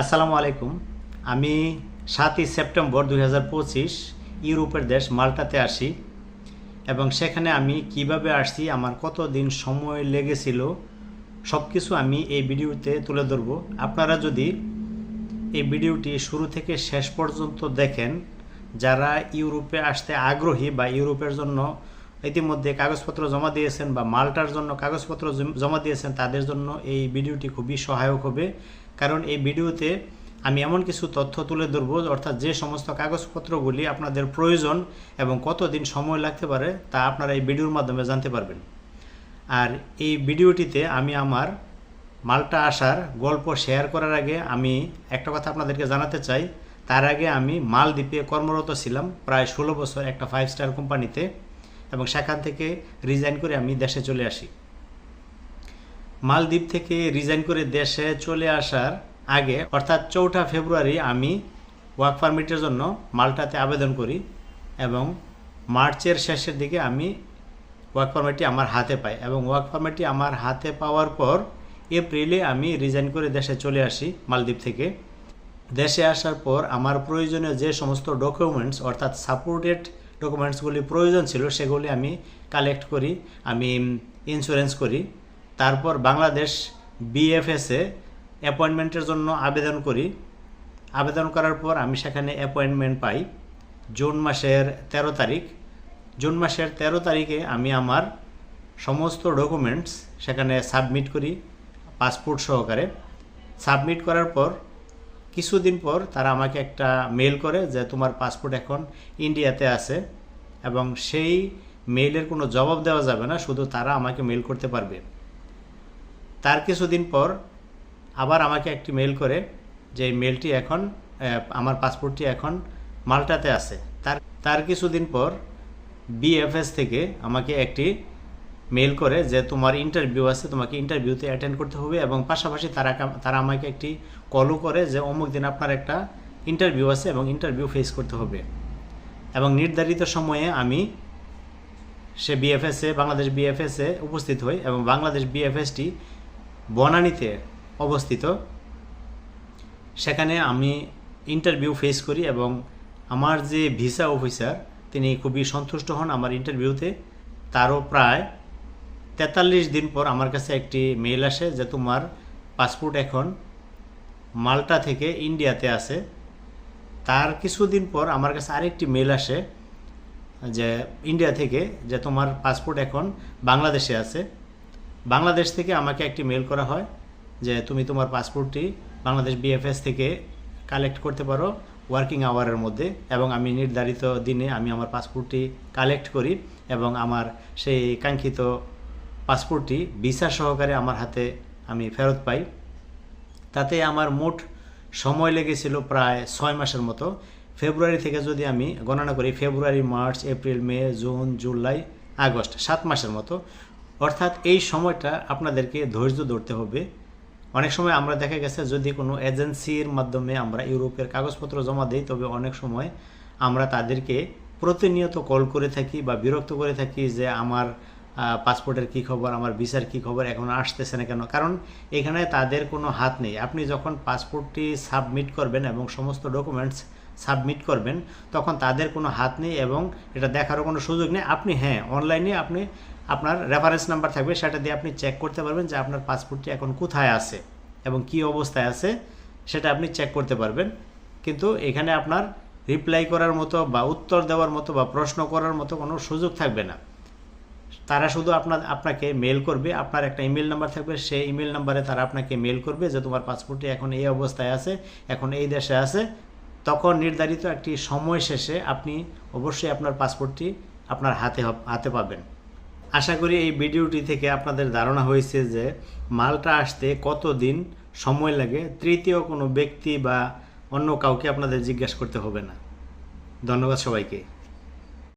আসসালামু আলাইকুম। আমি সাতই সেপ্টেম্বর দু হাজার পঁচিশ ইউরোপের দেশ মাল্টাতে আসি এবং সেখানে আমি কীভাবে আসছি, আমার কত দিন সময় লেগেছিল সব কিছু আমি এই ভিডিওতে তুলে ধরব। আপনারা যদি এই ভিডিওটি শুরু থেকে শেষ পর্যন্ত দেখেন, যারা ইউরোপে আসতে আগ্রহী বা ইউরোপের জন্য ইতিমধ্যে কাগজপত্র জমা দিয়েছেন বা মাল্টার জন্য কাগজপত্র জমা দিয়েছেন, তাদের জন্য এই ভিডিওটি খুবই সহায়ক হবে। কারণ এই ভিডিওতে আমি এমন কিছু তথ্য তুলে ধরব, অর্থাৎ যে সমস্ত কাগজপত্রগুলি আপনাদের প্রয়োজন এবং কতদিন সময় লাগতে পারে তা আপনারা এই ভিডিওর মাধ্যমে জানতে পারবেন। আর এই ভিডিওটিতে আমি আমার মালটা আসার গল্প শেয়ার করার আগে আমি একটা কথা আপনাদেরকে জানাতে চাই। তার আগে আমি মালদ্বীপে কর্মরত ছিলাম প্রায় ষোলো বছর একটা ফাইভ স্টার কোম্পানিতে এবং সেখান থেকে রিজাইন করে আমি দেশে চলে আসি। মালদ্বীপ থেকে রিজাইন করে দেশে চলে আসার আগে, অর্থাৎ চৌঠা ফেব্রুয়ারি আমি ওয়ার্ক পারমিটের জন্য মালটাতে আবেদন করি এবং মার্চের শেষের দিকে আমি ওয়ার্ক পারমিটটি আমার হাতে পাই এবং ওয়ার্ক পারমিটটি আমার হাতে পাওয়ার পর এপ্রিলে আমি রিজাইন করে দেশে চলে আসি মালদ্বীপ থেকে। দেশে আসার পর আমার প্রয়োজনীয় যে সমস্ত ডকুমেন্টস অর্থাৎ সাপোর্টেড ডকুমেন্টসগুলি প্রয়োজন ছিল, সেগুলি আমি কালেক্ট করি, আমি ইন্স্যুরেন্স করি। তারপর বাংলাদেশ বিএফএসে অ্যাপয়েন্টমেন্টের জন্য আবেদন করি। আবেদন করার পর আমি সেখানে অ্যাপয়েন্টমেন্ট পাই জুন মাসের ১৩ তারিখ। জুন মাসের ১৩ তারিখে আমি আমার সমস্ত ডকুমেন্টস সেখানে সাবমিট করি পাসপোর্ট সহকারে। সাবমিট করার পর কিছুদিন পর তারা আমাকে একটা মেল করে যে তোমার পাসপোর্ট এখন ইন্ডিয়াতে আছে এবং সেই মেইলের কোনো জবাব দেওয়া যাবে না, শুধু তারা আমাকে মেল করতে পারবে। তার কিছুদিন পর আবার আমাকে একটি মেল করে যে মেলটি এখন আমার পাসপোর্টটি এখন মাল্টাতে আছে। তার তার কিছুদিন পর বিএফএস থেকে আমাকে একটি মেল করে যে তোমার ইন্টারভিউ আছে, তোমাকে ইন্টারভিউতে অ্যাটেন্ড করতে হবে এবং পাশাপাশি তারা তারা আমাকে একটি কলও করে যে অমুক দিন আপনার একটা ইন্টারভিউ আছে এবং ইন্টারভিউ ফেস করতে হবে। এবং নির্ধারিত সময়ে আমি সে বিএফএসে বাংলাদেশ বিএফএসে উপস্থিত হই এবং বাংলাদেশ বিএফএসটি বনানীতে অবস্থিত। সেখানে আমি ইন্টারভিউ ফেস করি এবং আমার যে ভিসা অফিসার তিনি খুবই সন্তুষ্ট হন আমার ইন্টারভিউতে তারও প্রায় তেতাল্লিশ দিন পর আমার কাছে একটি মেইল আসে যে, তোমার পাসপোর্ট এখন মাল্টা থেকে ইন্ডিয়াতে আছে। তার কিছুদিন পর আমার কাছে আরেকটি মেল আসে যে, ইন্ডিয়া থেকে যে, তোমার পাসপোর্ট এখন বাংলাদেশে আছে। বাংলাদেশ থেকে আমাকে একটি মেল করা হয় যে তুমি তোমার পাসপোর্টটি বাংলাদেশ বিএফএস থেকে কালেক্ট করতে পারো ওয়ার্কিং আওয়ারের মধ্যে এবং আমি নির্ধারিত দিনে আমি আমার পাসপোর্টটি কালেক্ট করি এবং আমার সেই কাঙ্ক্ষিত পাসপোর্টটি ভিসা সহকারে আমার হাতে আমি ফেরত পাই। তাতে আমার মোট সময় লেগেছিল প্রায় ছয় মাসের মতো। ফেব্রুয়ারি থেকে যদি আমি গণনা করি, ফেব্রুয়ারি, মার্চ, এপ্রিল, মে, জুন, জুলাই, আগস্ট, সাত মাসের মতো। অর্থাৎ এই সময়টা আপনাদেরকে ধৈর্য ধরতে হবে। অনেক সময় আমরা দেখা গেছে যদি কোনো এজেন্সির মাধ্যমে আমরা ইউরোপের কাগজপত্র জমা দিই, তবে অনেক সময় আমরা তাদেরকে প্রতিনিয়ত কল করে থাকি বা বিরক্ত করে থাকি যে আমার পাসপোর্টের কী খবর, আমার ভিসার কী খবর এখন আসতেছে না কেন? কারণ এখানে তাদের কোনো হাত নেই। আপনি যখন পাসপোর্টটি সাবমিট করবেন এবং সমস্ত ডকুমেন্টস সাবমিট করবেন, তখন তাদের কোনো হাত নেই এবং এটা দেখারও কোনো সুযোগ নেই। আপনি হ্যাঁ অনলাইনে আপনি আপনার রেফারেন্স নাম্বার থাকবে, সেটা দিয়ে আপনি চেক করতে পারবেন যে আপনার পাসপোর্টটি এখন কোথায় আছে এবং কি অবস্থায় আছে, সেটা আপনি চেক করতে পারবেন। কিন্তু এখানে আপনার রিপ্লাই করার মতো বা উত্তর দেওয়ার মতো বা প্রশ্ন করার মতো কোনো সুযোগ থাকবে না। তারা শুধু আপনার, আপনাকে মেল করবে, আপনার একটা ইমেল নাম্বার থাকবে, সেই ইমেল নাম্বারে তারা আপনাকে মেল করবে যে তোমার পাসপোর্টটি এখন এই অবস্থায় আছে, এখন এই দেশে আছে তখন নির্ধারিত একটি সময় শেষে আপনি অবশ্যই আপনার পাসপোর্টটি আপনার হাতে হাতে পাবেন। আশা করি এই ভিডিওটি থেকে আপনাদের ধারণা হয়েছে যে মালটা আসতে কত দিন সময় লাগে, তৃতীয় কোনো ব্যক্তি বা অন্য কাউকে আপনাদের জিজ্ঞাসা করতে হবে না। ধন্যবাদ সবাইকে।